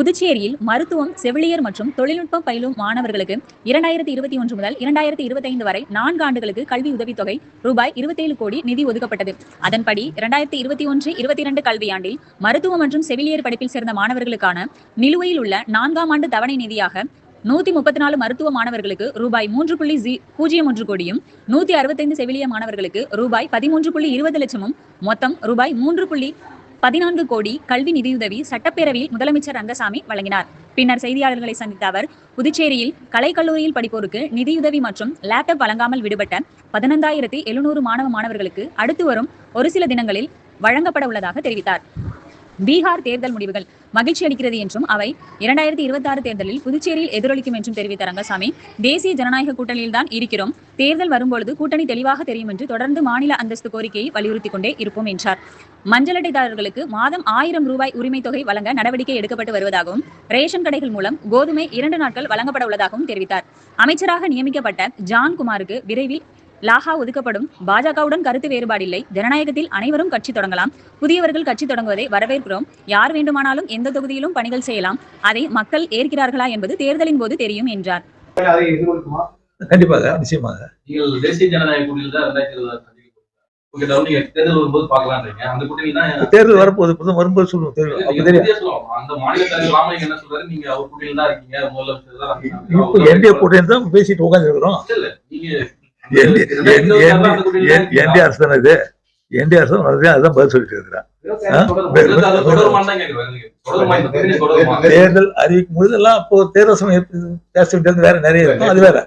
புதுச்சேரியில் மருத்துவம் செவிலியர் மற்றும் தொழில்நுட்பம் பயிலும் மாணவர்களுக்கு இரண்டாயிரத்தி இருபத்தி ஒன்று முதல் இரண்டாயிரத்தி இருபத்தைந்து வரை நான்கு ஆண்டுகளுக்கு கல்வி உதவித்தொகை ரூபாய் இருபத்தேழு கோடி நிதி ஒதுக்கப்பட்டது. அதன்படி இரண்டாயிரத்தி இருபத்தி ஒன்று இருபத்தி இரண்டு கல்வியாண்டில் மருத்துவம் மற்றும் செவிலியர் படிப்பில் சேர்ந்த மாணவர்களுக்கான நிலுவையில் உள்ள நான்காம் ஆண்டு தவணை நிதியாக நூத்தி முப்பத்தி நாலு மருத்துவ மாணவர்களுக்கு ரூபாய் மூன்று புள்ளி ஜி பூஜ்ஜியம் ஒன்று கோடியும் நூத்தி அறுபத்தைந்து செவிலிய மாணவர்களுக்கு ரூபாய் பதிமூன்று புள்ளி இருபது லட்சமும் மொத்தம் ரூபாய் மூன்று புள்ளி பதினான்கு கோடி கல்வி நிதியுதவி சட்டப்பேரவையில் முதலமைச்சர் ரங்கசாமி வழங்கினார். பின்னர் செய்தியாளர்களை சந்தித்த அவர் புதுச்சேரியில் கலைக்கல்லூரியில் படிப்போருக்கு நிதியுதவி மற்றும் லேப்டாப் வழங்காமல் விடுபட்ட பதினைந்தாயிரத்தி எழுநூறு மாணவ மாணவர்களுக்கு அடுத்து வரும் ஒரு சில தினங்களில் வழங்கப்பட உள்ளதாக தெரிவித்தார். பீகார் தேர்தல் முடிவுகள் மகிழ்ச்சி அளிக்கிறது என்றும் அவை இரண்டாயிரத்தி இருபத்தி ஆறு தேர்தலில் புதுச்சேரியில் எதிரொலிக்கும் என்றும் தெரிவித்த ரங்கசாமி தேசிய ஜனநாயக கூட்டணியில்தான் இருக்கிறோம். தேர்தல் வரும்பொழுது கூட்டணி தெளிவாக தெரியும் என்று தொடர்ந்து மாநில அந்தஸ்து கோரிக்கையை வலியுறுத்திக் கொண்டே இருப்போம் என்றார். மஞ்சள் அட்டைதாரர்களுக்கு மாதம் ஆயிரம் ரூபாய் உரிமை தொகை வழங்க நடவடிக்கை எடுக்கப்பட்டு வருவதாகவும் ரேஷன் கடைகள் மூலம் கோதுமை இரண்டு நாட்கள் வழங்கப்பட உள்ளதாகவும் தெரிவித்தார். அமைச்சராக நியமிக்கப்பட்ட ஜான் குமாருக்கு விரைவில் லாகா ஒதுக்கப்படும். பாஜகவுடன் கருத்து வேறுபாடில்லை. ஜனநாயகத்தில் அனைவரும் கட்சி தொடங்கலாம். புதியவர்கள் கட்சி தொடங்குவதை வரவேற்கிறோம். யார் வேண்டுமானாலும் எந்த தொகுதியிலும் பணிகள் செய்யலாம். அதை மக்கள் ஏற்கிறார்களா என்பது தேர்தலின் போது தெரியும் என்றார். கண்டிப்பாக நிச்சயமாக. நீங்கள் தேசிய ஜனநாயக கூட்டணியில் தான் ரெண்டாயிரத்தி இருபது தேர்தல் வரும்போது பார்க்கலான்றீங்க அந்த கூட்டணி தான் தேர்தல் வரப்போகுது புது வரும்போது சொல்லுவோம். தெரியும் அப்ப தெரியும் வித்தியாசம் அந்த மாநில தலைவர் ராமலிங்க என்ன சொல்றாரு? நீங்க அவர் கூட்டணியில் தான் இருக்கீங்க. முதலமைச்சர் தான் இப்போ என்டிஏ கூட்டணி தான் பேசிட்டு உட்காந்துருக்கிறோம் இல்ல நீங்க என்டி அரசு தானே இது. என்டி அரசு தான் அதுதான் பதில் சொல்லிட்டு இருக்கிறேன் தேர்தல் அறிவிக்கும் போது எல்லாம் அப்போ தேர்தல் சமயம் பேச வேண்டியது வேற நிறைய இருக்கும். அது வேற.